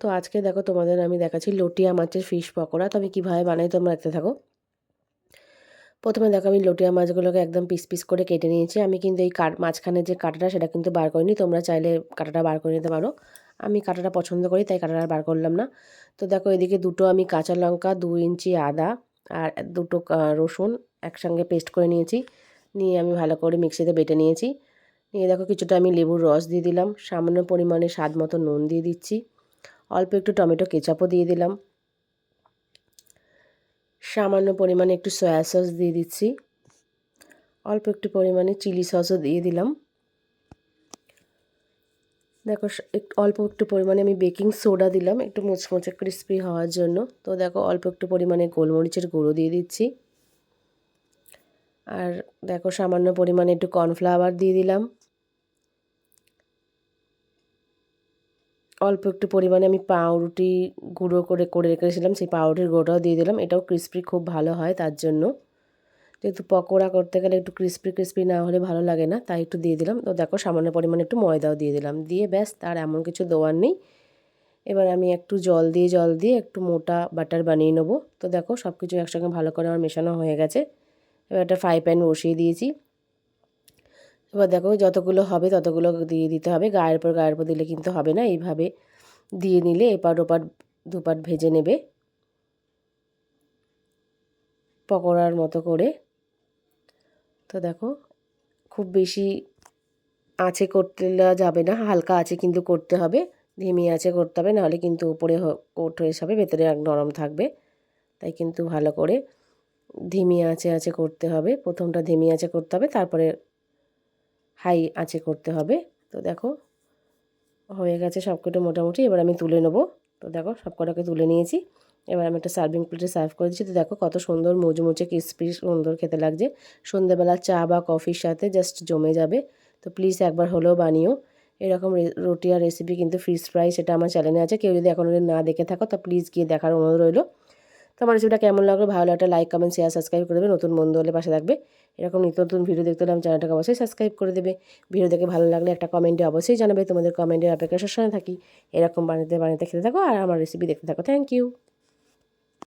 তো আজকে দেখো তোমাদের আমি দেখাচ্ছি লটিয়া মাছের ফিশ পকোড়া। তো আমি কীভাবে বানাই তোমরা দেখতে থাকো। প্রথমে দেখো আমি লটিয়া মাছগুলোকে একদম পিস পিস করে কেটে নিয়েছি। আমি কিন্তু এই কাট মাঝখানে যে কাটাটা, সেটা কিন্তু বার করিনি। তোমরা চাইলে কাটাটা বার করে নিতে পারো। আমি কাটাটা পছন্দ করি, তাই কাটাটা বার করলাম না। তো দেখো এদিকে দুটো আমি কাঁচা লঙ্কা, দু ইঞ্চি আদা আর দুটো রসুন একসঙ্গে পেস্ট করে নিয়েছি। নিয়ে আমি ভালো করে মিক্সিতে বেটে নিয়েছি। নিয়ে দেখো কিছুটা আমি লেবুর রস দিয়ে দিলাম। সামান্য পরিমাণে স্বাদ মতো নুন দিয়ে দিচ্ছি। অল্প একটু টমেটো কেচাপও দিয়ে দিলাম। সামান্য পরিমাণে একটু সয়া সস দিয়ে দিচ্ছি। অল্প একটু পরিমাণে চিলি সসও দিয়ে দিলাম। দেখো একটু অল্প একটু পরিমাণে আমি বেকিং সোডা দিলাম, একটু মুচমুচে ক্রিস্পি হওয়ার জন্য। তো দেখো, অল্প একটু পরিমাণে গোলমরিচের গুঁড়ো দিয়ে দিচ্ছি। আর দেখো, সামান্য পরিমাণে একটু কর্নফ্লাওয়ার দিয়ে দিলাম। অল্প একটু পরিমাণে আমি পাউরুটি গুঁড়ো করে করে রেখেছিলাম, সেই পাউরুটির গুঁড়োটাও দিয়ে দিলাম। এটাও ক্রিস্পি খুব ভালো হয় তার জন্য। যেহেতু পকোড়া করতে গেলে একটু ক্রিস্পি ক্রিস্পি না হলে ভালো লাগে না, তাই একটু দিয়ে দিলাম। তো দেখো, সামান্য পরিমাণে একটু ময়দাও দিয়ে দিলাম। দিয়ে ব্যাস, তার এমন কিছু দেওয়ার নেই। এবার আমি একটু জল দিয়ে জল দিয়ে একটু মোটা বাটার বানিয়ে নেব। তো দেখো সব কিছু একসঙ্গে ভালো করে আমার মেশানো হয়ে গেছে। এবার একটা ফ্রাই প্যান বসিয়ে দিয়েছি। এবার দেখো যতগুলো হবে ততগুলো দিয়ে দিতে হবে। গায়ের পর গায়ের পর দিলে কিন্তু হবে না, এইভাবে দিয়ে নিলে এপাট ওপাট দুপাট ভেজে নেবে। পকোড়ার মতো করে। তো দেখো খুব বেশি আঁচে করতে যাবে না, হালকা আছে কিন্তু করতে হবে। ধিমি আছে করতে হবে, নাহলে কিন্তু উপরে কোট হয়ে যাবে, ভেতরে নরম থাকবে। তাই কিন্তু ভালো করে ধিমি আঁচে আঁচে করতে হবে। প্রথমটা ধিমি আঁচে করতে হবে, তারপরে হাই আঁচে করতে হবে। তো দেখো, হয়ে গেছে সবকটা মোটামুটি। এবার আমি তুলে নেব। তো দেখো সব কটাকে তুলে নিয়েছি। এবার আমি একটা সার্ভিং প্লেটে সার্ভ করে দিচ্ছি। তো দেখো, কত সুন্দর মুচমুচে ক্রিসপি সুন্দর খেতে লাগছে। সন্ধ্যেবেলা চা বা কফির সাথে জাস্ট জমে যাবে। তো প্লিজ একবার হলেও বানিও। এরকম রুটি আর রেসিপি কিন্তু ফিশ ফ্রাই সেটা আমার চ্যানেলে আছে। কেউ যদি এখনও না দেখে থাকো, তা প্লিজ গিয়ে দেখার অনুরোধ রইল। তো আমার রেসিপিটা কেমন লাগল? ভালো একটা লাইক কমেন্ট শেয়ার সাবস্ক্রাইব করে দেবে। নতুন বন্ধু হলে পাশে থাকবে। এরকম নিত্য নতুন ভিডিও দেখতে হলে আমার চ্যানেলটাকে অবশ্যই সাবস্ক্রাইব করে দেবে। ভিডিও দেখে ভালো লাগলে একটা কমেন্টে অবশ্যই জানাবে। তোমাদের কমেন্টের অপেক্ষা সবসময় থাকি। এরকম বানাতে বানাতে, খেতে থাকো। আর আমার রেসিপি দেখতে থাকো। Thank you